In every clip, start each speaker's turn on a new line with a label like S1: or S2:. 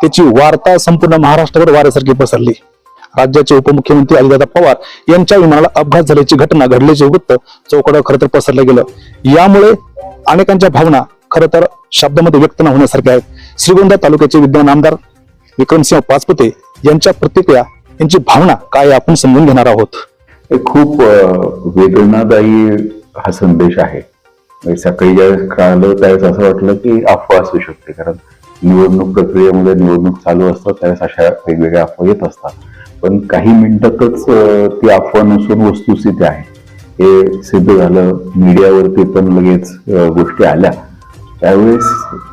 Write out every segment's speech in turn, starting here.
S1: त्याची वार्ता संपूर्ण महाराष्ट्रभर वाऱ्यासारखी पसरली. राज्याचे उपमुख्यमंत्री अजितदादा पवार यांच्या विमानाला अपघात झाल्याची घटना घडल्याचे वृत्त चौकडावर खरं तर पसरलं गेलं. यामुळे अनेकांच्या भावना खरं तर शब्दामध्ये व्यक्त न होण्यासारख्या आहेत. श्रीगोंदा तालुक्याचे विद्यमान आमदार विक्रमसिंह पाचपुते यांच्या प्रतिक्रिया यांची भावना काय आपण समजून घेणार आहोत.
S2: हे खूप वेदनादायी हा संदेश आहे. म्हणजे सकाळी ज्यावेळेस कळालं त्यावेळेस असं वाटलं की अफवा असू शकते. कारण निवडणूक प्रक्रियेमध्ये निवडणूक चालू असतात त्यावेळेस अशा वेगवेगळ्या अफवा येत असतात. पण काही मिनिटातच ती अफवा नसून वस्तुस्थिती आहे. हे सिद्ध झालं मीडियावरती पण लगेच गोष्टी आल्या. त्यावेळेस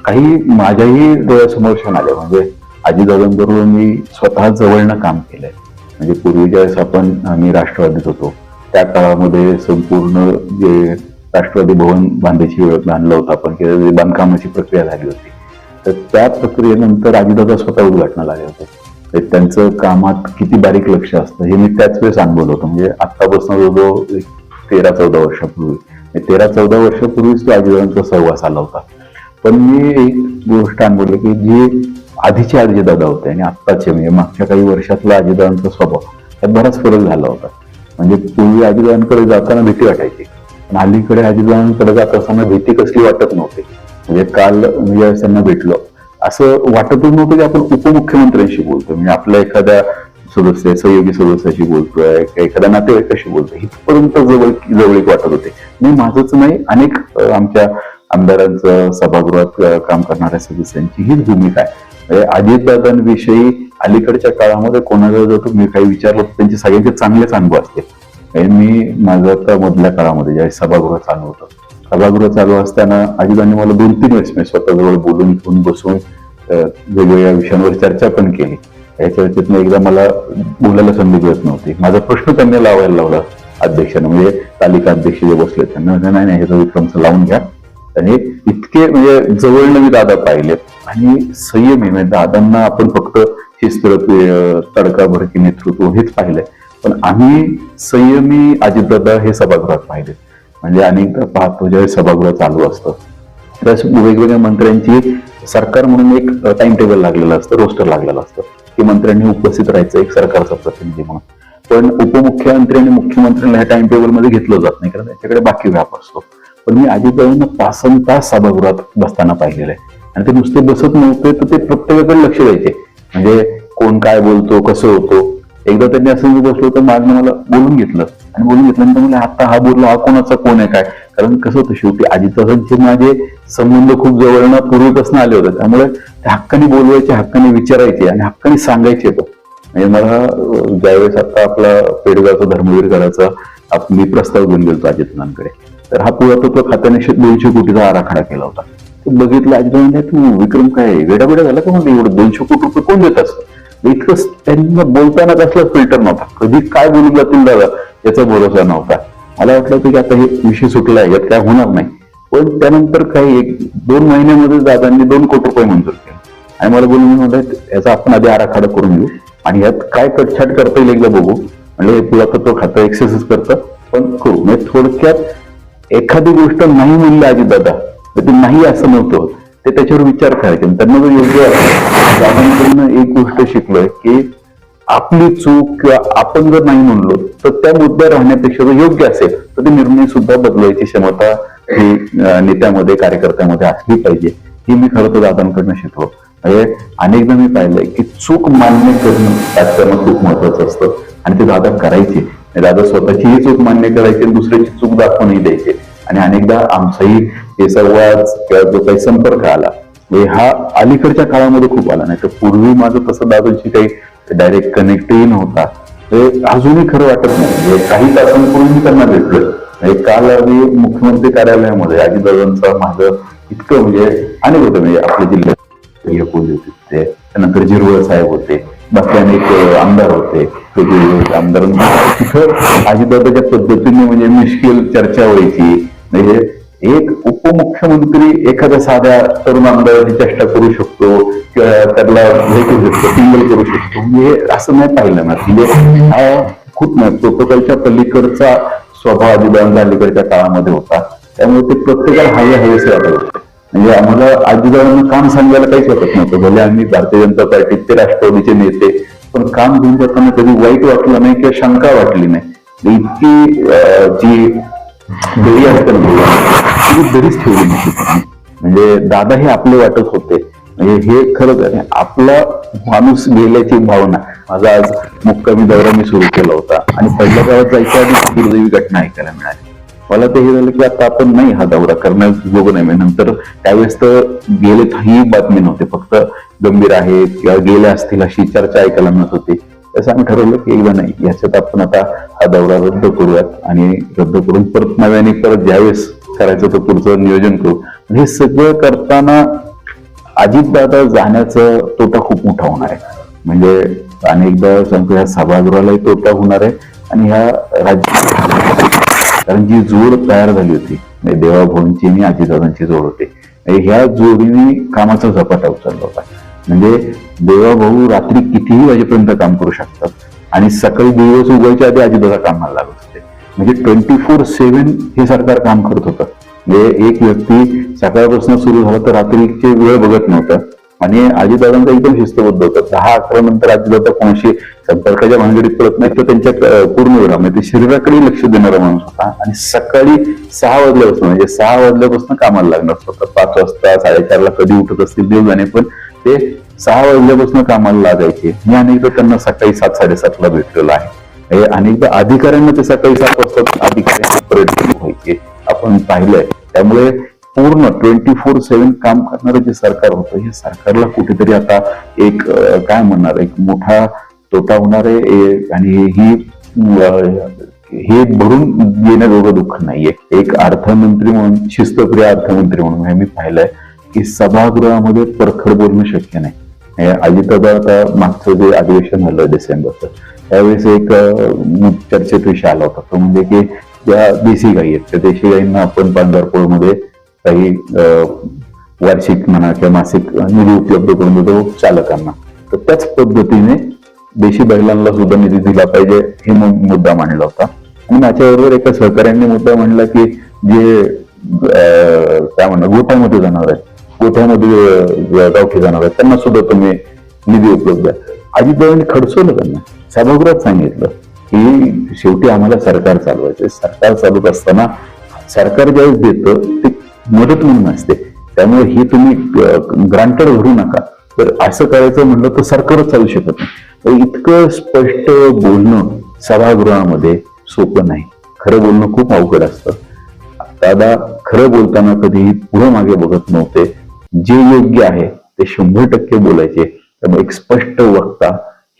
S2: काही माझ्याही डोळ्यासमोर क्षण आले. म्हणजे आजी दादांबरोबर मी स्वतः जवळनं काम केलंय. म्हणजे पूर्वी ज्यावेळेस आपण आम्ही राष्ट्रवादीत होतो त्या काळामध्ये संपूर्ण जे राष्ट्रवादी भवन बांधायची वेळ बांधलं होतं आपण किंवा बांधकामाची प्रक्रिया झाली होती. तर त्या प्रक्रियेनंतर आजीदादा स्वतः उद्घाटनाला आले होते. तर त्यांचं कामात किती बारीक लक्ष असतं हे मी त्याच वेळेस अनुभवलं होतं. म्हणजे आत्तापासून जवळजवळ तेरा चौदा वर्षापूर्वी. म्हणजे तेरा चौदा वर्षापूर्वीच तो आजीदादांचा सहवास आला होता. पण मी एक गोष्ट अनुभवली की जे आधीचे आजीदादा होते आणि आत्ताचे म्हणजे मागच्या काही वर्षातला आजीदादांचा स्वभाव त्यात बराच फरक झाला होता. म्हणजे पूर्वी आजीदादांकडे जाताना भीती वाटायची. पण अलीकडे आजीदादांकडे जात असताना भीती कसली वाटत नव्हती. म्हणजे काल मी ज्यावेळेस त्यांना भेटलो. असं वाटतच नव्हतं की आपण उपमुख्यमंत्र्यांशी बोलतो म्हणजे आपल्या एखाद्या सदस्य सहयोगी सदस्याशी बोलतोय एखाद्या नातेवाईकाशी बोलतोय. इथपर्यंत जवळ जवळीक वाटत होते. मी माझंच नाही अनेक आमच्या आमदारांचं सभागृहात काम करणाऱ्या सदस्यांची हीच भूमिका आहे. म्हणजे अजितदादांविषयी अलीकडच्या काळामध्ये कोणाला जर तुम्ही काही विचारलं तर त्यांचे सगळ्यांचे चांगलेच अनुभव असते म्हणजे मी माझं आता मधल्या काळामध्ये ज्यावेळेस सभागृह चालू होतं सभागृह चालू असताना आजीबांनी मला दोन तीन वेळेस मी स्वतःजवळ बोलून घेऊन बसून वेगवेगळ्या विषयांवर चर्चा पण केली. या चर्चेतनं एकदा मला बोलायला संधी मिळत नव्हती. माझा प्रश्न त्यांनी लावायला लावला अध्यक्षांना. म्हणजे तालिका अध्यक्ष जे बसले त्यांना. नाही नाही ह्याचा विक्रमचं लावून घ्या. आणि इतके म्हणजे जवळनं मी दादा पाहिलेत आणि संयमी म्हणजे दादांना आपण फक्त शिस्त तडकाभडकी नेतृत्व हेच पाहिलंय. पण आम्ही संयमी अजितदादा हे सभागृहात पाहिले. म्हणजे अनेकदा पाहतो ज्यावेळेस सभागृह चालू असतं. त्यावेळेस वेगवेगळ्या मंत्र्यांची सरकार म्हणून एक टाइम टेबल लागलेलं असतं रोस्टर लागलेलं असतं. की मंत्र्यांनी उपस्थित राहायचं एक सरकारचा प्रतिनिधी म्हणून. पण उपमुख्यमंत्री आणि मुख्यमंत्र्यांना ह्या टाइम टेबलमध्ये घेतलं जात नाही कारण त्याच्याकडे बाकी व्याप असतो. पण मी आजीदादांना पासन तास सभागृहात बसताना पाहिलेलं आहे. आणि ते नुसते बसत नव्हते तर ते प्रत्येकाकडे लक्ष द्यायचे. म्हणजे कोण काय बोलतो कसं होतो. एकदा त्यांनी असं बसलो तर मागणं मला बोलून घेतलं. आणि बोलून घेतल्यानंतर म्हणजे आता हा बोलला हा कोणाचा कोण आहे काय? कारण कसं होतं शेवटी अजितदादांचे माझे संबंध खूप जवळनं पूर्वीपासून आले होते. त्यामुळे त्या हक्काने बोलवायचे हक्काने विचारायचे आणि हक्काने सांगायचे तो. म्हणजे मला ज्यावेळेस आता आपला पेडगावचा धर्मवीर करायचा मी प्रस्ताव घेऊन गेलो अजितनांकडे तर हा पुरातत्व खात्याने दोनशे कोटीचा आराखडा केला होता. ते बघितलं अजितदादा तू विक्रम काय वेडाबिडा झाला का म्हणजे एवढं दोनशे कोटी रुपये कोण देत असं इतकं त्यांना बोलताना कसला फिल्टर नव्हता. कधी काय बोलू जातील दादा याचा भरोसा नव्हता. मला वाटलं की आता हे विषय सुटला आहे यात काय होणार नाही. पण त्यानंतर काही एक दोन महिन्यामध्ये दादांनी दोन कोटी रुपये मंजूर केले. आणि मला बोलून म्हणतात याचा आपण आधी आराखडा करून घेऊ आणि यात काय कटछाट करता येईल एकदा बघू. म्हणजे पुरातत्व खातं एक्सरसाइज करतं पण करू. म्हणजे थोडक्यात एखादी गोष्ट नाही म्हणली आजी दादा तर ती नाही असं नव्हतं ते त्याच्यावर विचार करायचे. त्यांना जर योग्य वाटलं दादांकडनं एक गोष्ट शिकलोय की आपली चूक किंवा आपण जर नाही म्हणलो तर त्या मुद्द्यावर राहण्यापेक्षा जर योग्य असेल तर ते निर्णय सुद्धा बदलायची क्षमता ही नेत्यामध्ये कार्यकर्त्यामध्ये असली पाहिजे. ही मी खरं तर दादांकडनं शिकलो. म्हणजे अनेकदा मी पाहिलंय की चूक मान्य करणं राजकारणात खूप महत्वाचं असतं. आणि ते दादा करायचे. दादा दादा स्वतःचीही चूक मान्य करायची आणि दुसऱ्याची चूक दाखवूनही द्यायचे. आणि अनेकदा आमचाही हे संवाद किंवा जो काही संपर्क आला हा अलीकडच्या काळामध्ये खूप आला. नाही तर पूर्वी माझं तसं दादांशी काही डायरेक्ट कनेक्टही नव्हता. हे अजूनही खरं वाटत नाही. म्हणजे काही तासांपूर्वी मी त्यांना भेटलोय काल आम्ही मुख्यमंत्री कार्यालयामध्ये अजितदादांचा माझं इतकं म्हणजे अनेक होतं. म्हणजे आपल्या जिल्ह्यात हे होते त्यानंतर जिरवळ साहेब होते बाकी अनेक आमदार होते. आमदार तिथं अजितदादाच्या पद्धतीने म्हणजे मिश्किल चर्चा व्हायची. म्हणजे एक उपमुख्यमंत्री एखाद्या साध्या तरुण आमदाराची चेष्टा करू शकतो किंवा त्याला हे करू शकतो टिंगल करू शकतो. म्हणजे हे असं नाही पाहिलं ना. म्हणजे हा खूप नाही प्रोटोकॉलच्या पलीकडचा स्वभाव अजितदादांचा अलीकडच्या काळामध्ये होता. त्यामुळे ते प्रत्येकाला हवे हवेसे वाटत होते. म्हणजे आम्हाला अजितदादांना काम सांगायला काहीच वाटत नव्हतं. भले आम्ही भारतीय जनता पार्टीचे राष्ट्रवादीचे नेते पण काम घेऊन जाताना कधी वाईट वाटलं नाही किंवा शंका वाटली नाही. इतकी जी दरी ती दरीच ठेवली नव्हती म्हणजे दादा हे आपले वाटत होते. म्हणजे हे खरंच आहे. आपला माणूस गेल्याची भावना. माझा आज मुक्कामी दौरा मी सुरू केला होता. आणि पहिल्या काळात जायच्या आधी दुर्दैवी घटना ऐकायला मिळाली. मला ते हे झालं की आता आपण नाही हा दौरा करण्यास जोग नाही म्हणजे नंतर त्यावेळेस तर गेले ही बातमी नव्हते. फक्त गंभीर आहेत किंवा गेले असतील अशी चर्चा ऐकायला मिळत होती. तसं आम्ही ठरवलं की एकदा नाही. ह्याच्यात आपण आता हा दौरा रद्द करूयात आणि रद्द करून परत नव्याने परत ज्यावेळेस करायचं तर पुढचं नियोजन करू. हे सगळं करताना अजितदादा जाण्याचं तोटा खूप मोठा होणार आहे. म्हणजे अनेकदा सांगतो ह्या सभागृहालाही तोटा होणार आहे आणि ह्या राज्य कारण जी जोड तयार झाली होती म्हणजे देवाभाऊंची आणि अजितदादांची जोड होती. ह्या जोडीने कामाचा झपाटा उचलला होता. म्हणजे देवाभाऊ रात्री कितीही वाजेपर्यंत काम करू शकतात. आणि सकाळी दिवस उगवायच्या आधी अजितदादा कामाला लागत होते. म्हणजे ट्वेंटी फोर सेव्हन हे सरकार काम करत होतं. म्हणजे एक व्यक्ती सकाळपासून सुरू झाला तर रात्रीचे वेळ बघत नव्हता. आणि अजितदादांचा एकदम शिस्तबद्ध होता. दहा अकरा नंतर अजितदादा कोणाशी संपर्काच्या भानगडीत पडत नाही तर त्यांच्या पूर्ण वेळा म्हणजे ते शरीराकडे लक्ष देणारा माणूस होता. आणि सकाळी सहा वाजल्यापासून म्हणजे सहा वाजल्यापासून कामाला लागणार होता. पाच वाजता साडेचारला कधी उठत असतील देव जाणे पण ते सहा वाजल्यापासून कामाला लागायचे. मी अनेकदा त्यांना सकाळी सात साडेसातला भेटलेलो आहे. अनेकदा अधिकाऱ्यांना ते सकाळी सात वाजता अधिकारी पर्यटन व्हायचे आपण पाहिलंय. त्यामुळे पूर्ण ट्वेंटी फोर सेव्हन काम करणारं जे सरकार होतं हे सरकारला कुठेतरी आता एक काय म्हणणार एक मोठा तोटा होणार आहे आणि ही हे भरून येण्याजोगं दुःख नाहीये. एक अर्थमंत्री म्हणून शिस्तप्रिय अर्थमंत्री म्हणून हे मी पाहिलंय. की सभागृहामध्ये परखड बोलणं शक्य नाही. अजितदा आता मागचं जे अधिवेशन झालं डिसेंबरचं त्यावेळेस एक चर्चेत विषय आला होता. तो म्हणजे की ज्या देशी गायी आहेत त्या देशी गायींना आपण पांढरपूरमध्ये काही अं, वार्षिक म्हणा किंवा मासिक निधी उपलब्ध करून देतो चालकांना. तर त्याच पद्धतीने देशी बैलांना सुद्धा निधी दिला पाहिजे हे मुद्दा मांडला होता. आणि माझ्याबरोबर एका सहकाऱ्यांनी मुद्दा मांडला की जे अं, काय म्हणणार गोठ्यामध्ये जाणार आहेत गोठ्यामध्ये गावठी जाणार त्यांना सुद्धा तुम्ही निधी उपलब्ध आहे. अजितदादांनी खडसवलं त्यांना. सभागृहात सांगितलं की शेवटी आम्हाला सरकार चालवायचं सरकार चालवत असताना सरकार ज्यावेळेस देतं ते मदत म्हणून असते. त्यामुळे हे तुम्ही ग्रांटेड भरू नका. तर असं करायचं म्हणलं तर सरकारच चालू शकत नाही. तर इतकं स्पष्ट बोलणं सभागृहामध्ये सोपं नाही. खरं बोलणं खूप अवघड असतं. दादा खरं बोलताना कधीही पुढे मागे बघत नव्हते. जे योग्य आहे ते शंभर टक्के बोलायचे. त्यामुळे एक स्पष्ट वक्ता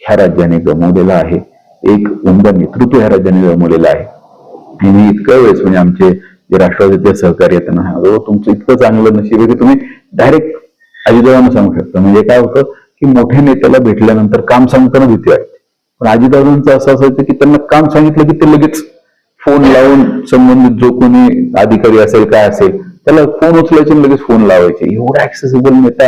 S2: ह्या राज्याने गमावलेला आहे. एक उमदा नेतृत्व ह्या राज्याने गमावलेलं आहे. आणि इतक्या वेळेस म्हणजे आमचे जे राष्ट्रवादीचे सहकारी आहेत त्यांना तुमचं इतकं चांगलं नशीब आहे की तुम्ही डायरेक्ट अजितदादांना सांगू शकता. म्हणजे काय होतं की मोठ्या नेत्याला भेटल्यानंतर काम सांगताना भीती वाटते. पण अजितदादांचं असं असायचं की त्यांना काम सांगितलं की ते लगेच फोन लावून संबंधित जो कोणी अधिकारी असेल काय असेल त्याला फोन उचलायचे लगेच फोन लावायचे. एवढा ऍक्सेसिबल नेता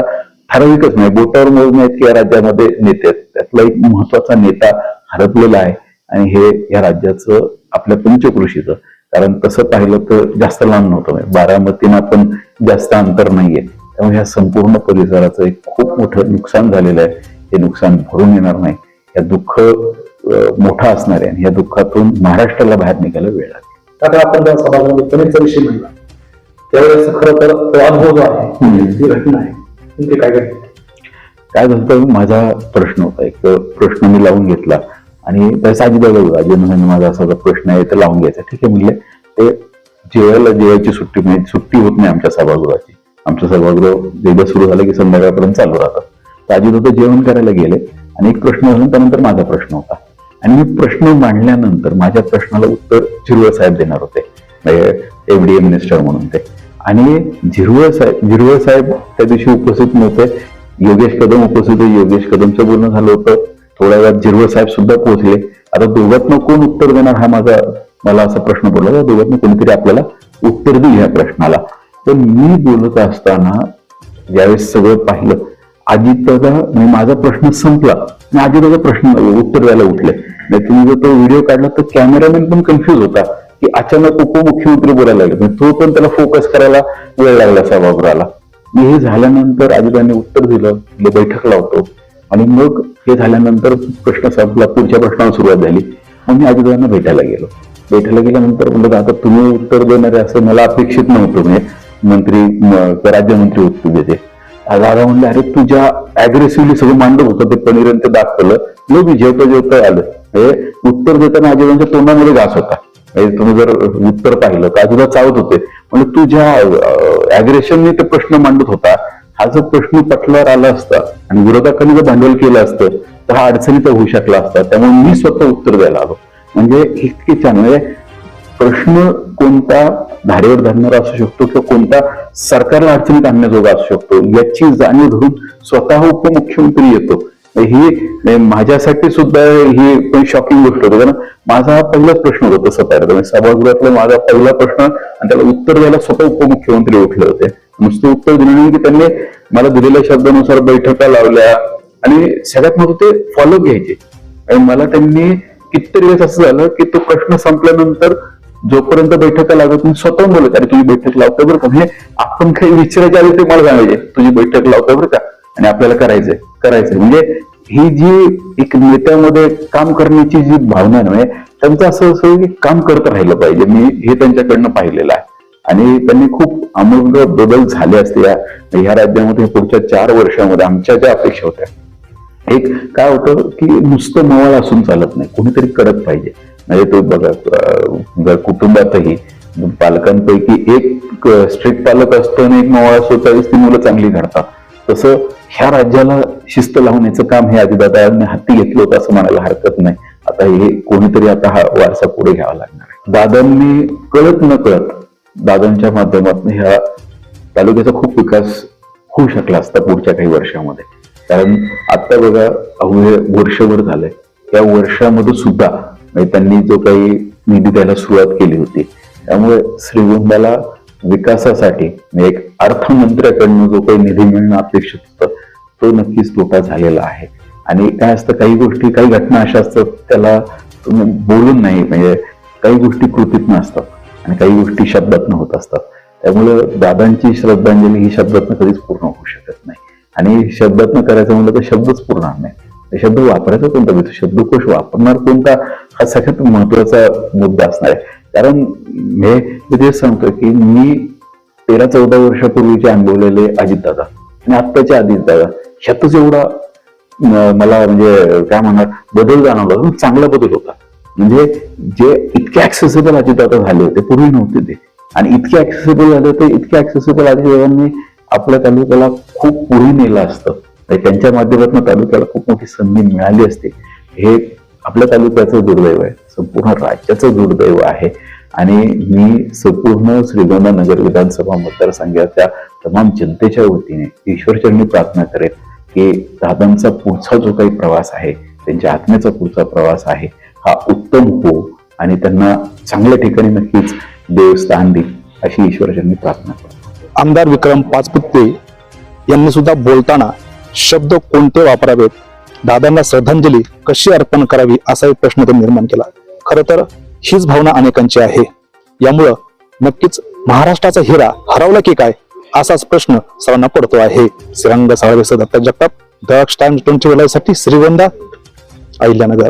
S2: ठराविकच नाही. बोटावर मोजणे आहेत की या राज्यामध्ये नेते आहेत. त्यातला एक महत्त्वाचा नेता हरपलेला आहे. आणि हे या राज्याचं आपल्या पंचकृषीचं कारण तसं पाहिलं तर जास्त लांब नव्हतं. म्हणजे बारामतीनं पण जास्त अंतर नाहीये. त्यामुळे ह्या संपूर्ण परिसराचं एक खूप मोठं नुकसान झालेलं आहे. हे नुकसान भरून येणार नाही. या दुःख मोठा असणार आहे. आणि या दुःखातून महाराष्ट्राला बाहेर निघायला वेळ लागेल.
S1: आता आपण त्या सभागृहामध्ये विषय म्हणला त्यावेळेस खरं तर तो अनुभव जो आहे. ती घटना आहे. नेमकी काय घडली?
S2: काय झालं तर माझा प्रश्न होता. एक प्रश्न मी लावून घेतला. आणि त्याचा अजिबाबा अजय म्हणजे माझा असा प्रश्न आहे तर लावून घ्यायचा. ठीक आहे म्हणले. ते जेवायला जेवायची सुट्टी म्हणजे सुट्टी होत नाही आमच्या सभागृहाची. आमचं सभागृह एकदा सुरू झालं की संध्याकाळपर्यंत चालू राहतं. तर अजित जेवण करायला गेले. आणि एक प्रश्न झाला त्यानंतर माझा प्रश्न होता. आणि मी प्रश्न मांडल्यानंतर माझ्या प्रश्नाला उत्तर झिरवळ साहेब देणार होते. एफडीए मिनिस्टर म्हणून ते. आणि झिरवळ साहेब झिरवळ साहेब त्या दिवशी उपस्थित नव्हते. योगेश कदम उपस्थित होते. योगेश कदमचं बोलणं झालं होतं. थोड्या वेळात झिरवळ साहेब सुद्धा पोहोचले. आता दोघातनं कोण उत्तर देणार हा माझा मला असा प्रश्न पडला. तर दोघातनं कोणीतरी आपल्याला उत्तर देईल ह्या प्रश्नाला. तर मी बोलत असताना ज्यावेळेस सगळं पाहिलं अजितदादा म्हणजे माझा प्रश्न संपला. आणि अजितदादा प्रश्न उत्तर द्यायला उठले. नाही तुम्ही जर तो व्हिडिओ काढला तर कॅमेरामॅन पण कन्फ्युज होता. की अचानक उपमुख्यमंत्री बोलायला लागले. तो पण त्याला फोकस करायला वेळ लागला सभागृहाला. मी हे झाल्यानंतर अजितांनी उत्तर दिलं बैठक लावतो आणि मग हे झाल्यानंतर प्रश्न संपला पुढच्या प्रश्नावर सुरुवात झाली. मग मी अजितांना भेटायला गेलो. भेटायला गेल्यानंतर म्हणलं आता तुम्ही उत्तर देणारे असं मला अपेक्षित नव्हतं म्हणजे मंत्री राज्यमंत्री उत्तर देते. दादा म्हणले अरे तुझ्या अग्रेसिव्हली सगळं मांडत होतं ते पनीर ते दाखवलं मग मी जेवता जेवता आलं. हे उत्तर देताना आजीबांच्या तोंडामध्ये घास होता. म्हणजे तुम्ही जर उत्तर पाहिलं तर आजोबा चावत होते. म्हणजे तू ज्या अग्रेशनने ते प्रश्न मांडत होता हा जो प्रश्न पटल्यावर आला असता आणि विरोधकांनी जर भांडवल केलं असतं तर हा अडचणीचा होऊ शकला असता. त्यामुळे मी स्वतः उत्तर द्यायला आलो. म्हणजे इतके छान म्हणजे प्रश्न कोणता धारेवर धरणारा असू शकतो किंवा कोणता सरकारला अडचणीत आणण्याजोगा असू शकतो याची जाणीव धरून स्वतः उपमुख्यमंत्री येतो. ही म्हणजे माझ्यासाठी सुद्धा ही पण शॉकिंग गोष्ट होती. कारण माझा हा पहिलाच प्रश्न होता तसं पाहिलं म्हणजे सभागृहातला माझा पहिला प्रश्न आणि त्याला उत्तर द्यायला स्वतः उपमुख्यमंत्री उठले होते. नुसतं उत्तर दिलं नाही की त्यांनी मला दिलेल्या शब्दानुसार बैठका लावल्या आणि सगळ्यात महत्त्व ते फॉलो घ्यायचे. आणि मला त्यांनी कितीतरी वेळेस असं झालं की तो प्रश्न संपल्यानंतर जोपर्यंत बैठका लागत मी स्वतः बोलत अरे तुझी बैठक लावता बरं का? म्हणजे आपण काही विचारायच्या आधी ते मला सांगायचे तुझी बैठक लावतोय बरं का? आणि आपल्याला करायचंय. करायचंय. म्हणजे ही जी एक नेत्यामध्ये काम करण्याची जी भावना नव्हे म्हणजे त्यांचं असं असं की काम करत राहिलं पाहिजे. मी हे त्यांच्याकडनं पाहिलेलं आहे. आणि त्यांनी खूप अमूल्य बदल झाले असते या ह्या राज्यामध्ये पुढच्या चार वर्षामध्ये आमच्या ज्या अपेक्षा होत्या. एक काय होतं की नुसतं मवाळ असून चालत नाही. कुणीतरी करत पाहिजे. म्हणजे तो बघा जर कुटुंबातही पालकांपैकी एक स्ट्रिक्ट पालक असतो आणि एक मवाळ असतो त्यावेळेस ती मुलं चांगली घडतात. तसं ह्या राज्याला शिस्त लावण्याचं काम हे आजीदादांनी हाती घेतलं होतं असं म्हणायला हरकत नाही. आता हे कोणीतरी आता हा वारसा पुढे घ्यावा लागणार आहे. दादांनी कळत न कळत दादांच्या माध्यमातून ह्या तालुक्याचा खूप विकास होऊ शकला असता पुढच्या काही वर्षामध्ये. कारण आता बघा अवघे वर्षभर झालंय. त्या वर्षामध्ये सुद्धा म्हणजे त्यांनी जो काही निधी द्यायला सुरुवात केली होती. त्यामुळे श्रीगोंदाला विकासासाठी म्हणजे एक अर्थमंत्र्याकडनं जो काही निधी मिळणं अपेक्षित होतं तो नक्कीच तोटा झालेला आहे. आणि काय असतं काही गोष्टी काही घटना अशा असतात त्याला तुम्ही बोलून नाही म्हणजे काही गोष्टी कृतीत नसतात आणि काही गोष्टी शब्दातनं होत असतात. त्यामुळे दादांची श्रद्धांजली ही शब्दातनं कधीच पूर्ण होऊ शकत नाही. आणि शब्दातनं करायचं म्हणलं तर शब्दच पुरणार नाही. शब्द वापरायचा कोणता? म्हणजे शब्दकोश वापरणार कोणता? हा सगळ्यात महत्त्वाचा मुद्दा असणार आहे. कारण हे मी तेच सांगतोय की मी तेरा चौदा वर्षापूर्वीचे अनुभवलेले अजितदादा आणि आत्ताचे अजितदादा ह्यातच एवढा मला म्हणजे काय म्हणणार बदल जाणवला. चांगला बदल होता. म्हणजे जे इतके ऍक्सेसिबल अजितदादा झाले होते पूर्वी नव्हते ते. आणि इतके ऍक्सेसिबल झाले होते इतके ऍक्सेसिबल अजितदादांनी आपल्या तालुक्याला खूप पुढे नेलं असतं. त्यांच्या माध्यमातून तालुक्याला खूप मोठी संधी मिळाली असते. हे आपल्या तालुक्याचं दुर्दैव आहे. संपूर्ण राज्याचं दुर्दैव आहे. आणि मी संपूर्ण श्रीगोंदानगर विधानसभा मतदारसंघाच्या तमाम जनतेच्या वतीने ईश्वरचरणी प्रार्थना करेन की दादांचा पुढचा जो काही प्रवास आहे त्यांच्या आत्म्याचा पुढचा प्रवास आहे हा उत्तम हो आणि त्यांना चांगल्या ठिकाणी नक्कीच देवस्थान देईल अशी ईश्वरचरणी प्रार्थना करतो
S1: आमदार विक्रम पाचपुते यांनी सुद्धा बोलताना शब्द कोणते वापरावेत? दादांना श्रद्धांजली कशी अर्पण करावी असा एक प्रश्न त्यांनी निर्माण केला. खर तर हीच भावना अनेकांची आहे. यामुळं नक्कीच महाराष्ट्राचा हिरा हरवला की काय असाच प्रश्न सर्वांना पडतो आहे. श्रीरंग साळवेसह दत्ता जगताप दक्ष टाइम्स ट्वेंटी साठी श्रीगोंदा अहिल्यानगर.